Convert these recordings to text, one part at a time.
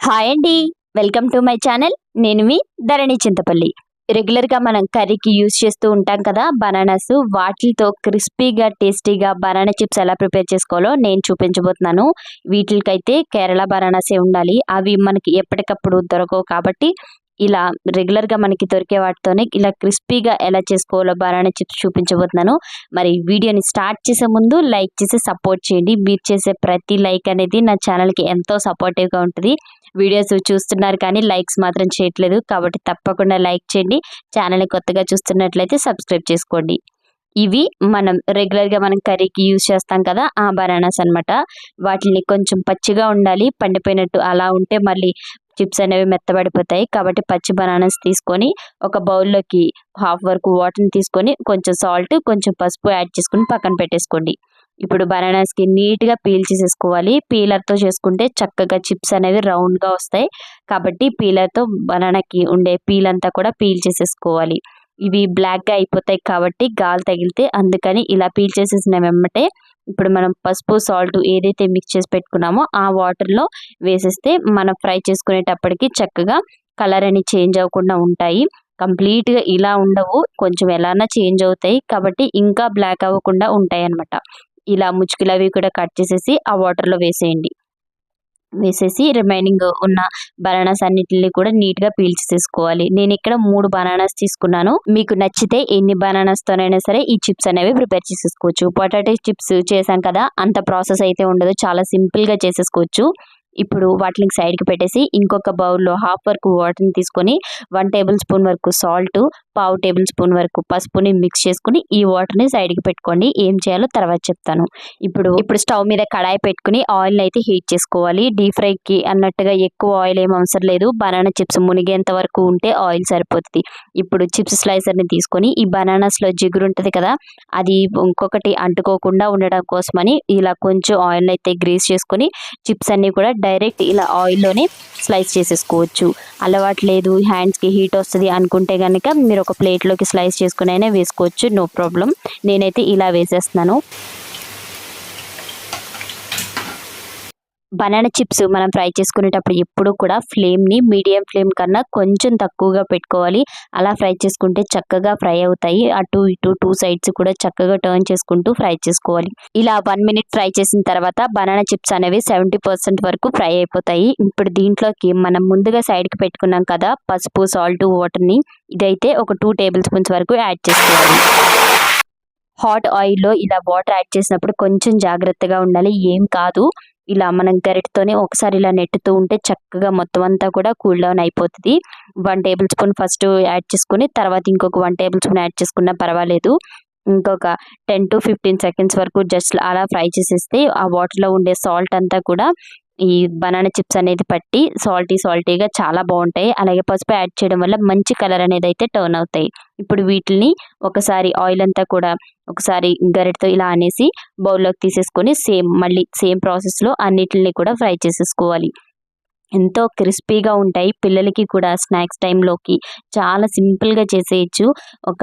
Hi అండి. Welcome to my channel. నేను మీ ధరణి చింతపల్లి. రెగ్యులర్గా మనం కర్రీకి యూజ్ చేస్తూ ఉంటాం కదా బనానాస్. వాటితో క్రిస్పీగా టేస్టీగా బనానా చిప్స్ ఎలా ప్రిపేర్ చేసుకోవాలో నేను చూపించబోతున్నాను. వీటికైతే కేరళ బనానాసే ఉండాలి. అవి మనకి ఎప్పటికప్పుడు దొరకవు కాబట్టి ఇలా రెగ్యులర్గా మనకి దొరికే వాటితోనే ఇలా క్రిస్పీగా ఎలా చేసుకోవాలో బనానా చిప్స్ చూపించబోతున్నాను. మరి వీడియోని స్టార్ట్ చేసే ముందు లైక్ చేసి సపోర్ట్ చేయండి. మీరు చేసే ప్రతి లైక్ అనేది నా ఛానల్కి ఎంతో సపోర్టివ్గా ఉంటుంది. వీడియోస్ చూస్తున్నారు కానీ లైక్స్ మాత్రం చేయట్లేదు కాబట్టి తప్పకుండా లైక్ చేయండి. ఛానల్ని కొత్తగా చూస్తున్నట్లయితే సబ్స్క్రైబ్ చేసుకోండి. ఇవి మనం రెగ్యులర్గా మనం కర్రీకి యూజ్ చేస్తాం కదా ఆ బనానాస్ అనమాట వాటిని కొంచెం పచ్చిగా ఉండాలి పండిపోయినట్టు అలా ఉంటే మళ్ళీ చిప్స్ అనేవి మెత్తబడిపోతాయి. కాబట్టి పచ్చి బనానాస్ తీసుకొని ఒక బౌల్లోకి హాఫ్ వరకు వాటర్ని తీసుకొని కొంచెం సాల్ట్ కొంచెం పసుపు యాడ్ చేసుకుని పక్కన పెట్టేసుకోండి. ఇప్పుడు బనానాస్కి నీట్గా పీల్ చేసేసుకోవాలి. పీలర్తో చేసుకుంటే చక్కగా చిప్స్ అనేవి రౌండ్గా వస్తాయి. కాబట్టి పీలర్తో బనానాకి ఉండే పీల్ అంతా కూడా పీల్ చేసేసుకోవాలి. ఇవి బ్లాక్గా అయిపోతాయి కాబట్టి గాలి తగిలితే అందుకని ఇలా పీల్ చేసేసిన వెంబటే ఇప్పుడు మనం పసుపు సాల్ట్ ఏదైతే మిక్స్ చేసి పెట్టుకున్నామో ఆ వాటర్లో వేసేస్తే మనం ఫ్రై చేసుకునేటప్పటికి చక్కగా కలర్ అని చేంజ్ అవ్వకుండా ఉంటాయి. కంప్లీట్గా ఇలా ఉండవు కొంచెం ఎలానా చేంజ్ అవుతాయి కాబట్టి ఇంకా బ్లాక్ అవ్వకుండా ఉంటాయి అన్నమాట ఇలా ముచ్చుకులు అవి కూడా కట్ చేసేసి ఆ వాటర్లో వేసేయండి. వేసేసి రిమైనింగ్ ఉన్న బనానాస్ అన్నిటిని కూడా నీట్గా పీల్చేసేసుకోవాలి నేను ఇక్కడ మూడు బనానాస్ తీసుకున్నాను. మీకు నచ్చితే ఎన్ని బనానాస్తోనైనా సరే ఈ చిప్స్ అనేవి ప్రిపేర్ చేసేసుకోవచ్చు. పొటాటో చిప్స్ చేశాం కదా అంత ప్రాసెస్ అయితే ఉండదు. చాలా సింపుల్గా చేసేసుకోవచ్చు. ఇప్పుడు వాటిని సైడ్కి పెట్టేసి ఇంకొక బౌల్లో హాఫ్ వరకు వాటర్ని తీసుకొని వన్ టేబుల్ స్పూన్ వరకు సాల్ట్ పావు టేబుల్ స్పూన్ వరకు పసుపుని మిక్స్ చేసుకుని ఈ వాటర్ని సైడ్కి పెట్టుకోండి. ఏం చేయాలో తర్వాత చెప్తాను. ఇప్పుడు ఇప్పుడు స్టవ్ మీద కడాయి పెట్టుకుని ఆయిల్ అయితే హీట్ చేసుకోవాలి. డీప్ ఫ్రైకి అన్నట్టుగా ఎక్కువ ఆయిల్ ఏం అవసరం లేదు. బనానా చిప్స్ మునిగేంత వరకు ఉంటే ఆయిల్ సరిపోతుంది. ఇప్పుడు చిప్స్ స్లైసర్ని తీసుకొని ఈ బనానాస్లో జిగురు ఉంటుంది కదా అది ఇంకొకటి అంటుకోకుండా ఉండడం కోసమని ఇలా కొంచెం ఆయిల్ అయితే గ్రీస్ చేసుకొని చిప్స్ అన్నీ కూడా డైరెక్ట్ ఇలా ఆయిల్లోనే స్లైస్ చేసేసుకోవచ్చు. అలవాటు లేదు హ్యాండ్స్కి హీట్ వస్తుంది అనుకుంటే కనుక మీరు ఒక ప్లేట్లోకి స్లైస్ చేసుకుని అయినా వేసుకోవచ్చు నో ప్రాబ్లం. నేనైతే ఇలా వేసేస్తున్నాను. బనానా చిప్స్ మనం ఫ్రై చేసుకునేటప్పుడు ఎప్పుడు కూడా ఫ్లేమ్ని మీడియం ఫ్లేమ్ కన్నా కొంచెం తక్కువగా పెట్టుకోవాలి. అలా ఫ్రై చేసుకుంటే చక్కగా ఫ్రై అవుతాయి. అటు ఇటు టూ సైడ్స్ కూడా చక్కగా టర్న్ చేసుకుంటూ ఫ్రై చేసుకోవాలి. ఇలా వన్ మినిట్ ఫ్రై చేసిన తర్వాత బనానా చిప్స్ అనేవి సెవెంటీ పర్సెంట్ వరకు ఫ్రై అయిపోతాయి. ఇప్పుడు దీంట్లోకి మనం ముందుగా సైడ్కి పెట్టుకున్నాం కదా పసుపు సాల్ట్ వాటర్ని ఇదైతే ఒక టూ టేబుల్ స్పూన్స్ వరకు యాడ్ చేసుకోవాలి. హాట్ ఆయిల్లో ఇలా వాటర్ యాడ్ చేసినప్పుడు కొంచెం జాగ్రత్తగా ఉండాలి. ఏం కాదు. ఇలా మనం గరిటతోనే ఒకసారి ఇలా నెట్టుతూ ఉంటే చక్కగా మొత్తం అంతా కూడా కూల్ డౌన్ అయిపోతుంది. One tablespoon first add చేసుకుని తర్వాత ఇంకొక వన్ టేబుల్ స్పూన్ యాడ్ చేసుకున్నా పర్వాలేదు. ఇంకొక టెన్ టు ఫిఫ్టీన్ సెకండ్స్ వరకు జస్ట్ అలా ఫ్రై చేసేస్తే ఆ వాటర్లో ఉండే సాల్ట్ అంతా కూడా ఈ బనానా చిప్స్ అనేది పట్టి సాల్టీ సాల్టీగా చాలా బాగుంటాయి. అలాగే పసుపు యాడ్ చేయడం వల్ల మంచి కలర్ అనేది అయితే టర్న్ అవుతాయి. ఇప్పుడు వీటిని ఒకసారి ఆయిల్ అంతా కూడా ఒకసారి గరిటతో ఇలా అనేసి బౌల్లోకి తీసేసుకొని సేమ్ మళ్ళీ సేమ్ ప్రాసెస్లో అన్నిటిని కూడా ఫ్రై చేసేసుకోవాలి. ఎంతో క్రిస్పీగా ఉంటాయి. పిల్లలకి కూడా స్నాక్స్ టైంలోకి చాలా సింపుల్గా చేసేయచ్చు. ఒక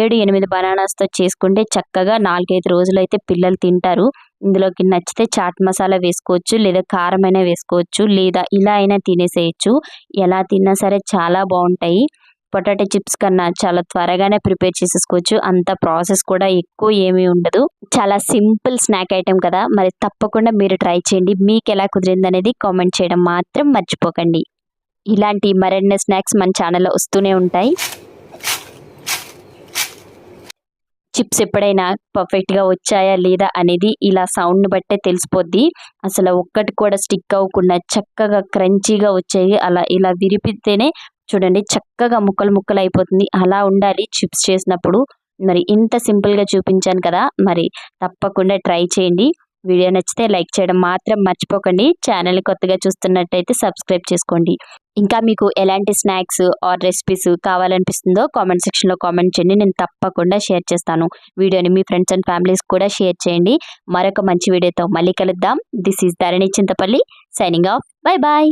ఏడు ఎనిమిది బనానాస్తో చేసుకుంటే చక్కగా నాలుగైదు రోజులు అయితే పిల్లలు తింటారు. ఇందులోకి నచ్చితే చాట్ మసాలా వేసుకోవచ్చు లేదా కారమైనా వేసుకోవచ్చు లేదా ఇలా అయినా తినేసేయచ్చు. ఎలా తిన్నా సరే చాలా బాగుంటాయి. పొటాటో చిప్స్ కన్నా చాలా త్వరగానే ప్రిపేర్ చేసేసుకోవచ్చు. అంత ప్రాసెస్ కూడా ఎక్కువ ఏమీ ఉండదు. చాలా సింపుల్ స్నాక్ ఐటెం కదా. మరి తప్పకుండా మీరు ట్రై చేయండి. మీకు ఎలా కుదిరింది అనేది కామెంట్ చేయడం మాత్రం మర్చిపోకండి. ఇలాంటి మరెన్నో స్నాక్స్ మన ఛానల్లో వస్తూనే ఉంటాయి. చిప్స్ ఎప్పుడైనా పర్ఫెక్ట్గా వచ్చాయా లేదా అనేది ఇలా సౌండ్ని బట్టే తెలిసిపోద్ది. అసలు ఒక్కటి కూడా స్టిక్ అవ్వకుండా చక్కగా క్రంచీగా వచ్చేవి అలా ఇలా విరిపితేనే చూడండి చక్కగా ముక్కలు ముక్కలు అయిపోతుంది. అలా ఉండాలి చిప్స్ చేసినప్పుడు. మరి ఇంత సింపుల్గా చూపించాను కదా! మరి తప్పకుండా ట్రై చేయండి. వీడియో నచ్చితే లైక్ చేయడం మాత్రం మర్చిపోకండి. ఛానల్ని కొత్తగా చూస్తున్నట్టయితే సబ్స్క్రైబ్ చేసుకోండి. ఇంకా మీకు ఎలాంటి స్నాక్స్ ఆర్ రెసిపీస్ కావాలనిపిస్తుందో కామెంట్ సెక్షన్లో కామెంట్ చేయండి. నేను తప్పకుండా షేర్ చేస్తాను. వీడియోని మీ ఫ్రెండ్స్ అండ్ ఫ్యామిలీస్ కూడా షేర్ చేయండి. మరొక మంచి వీడియోతో మళ్ళీ కలుద్దాం. This is Dharani Chintapalli signing off. Bye bye.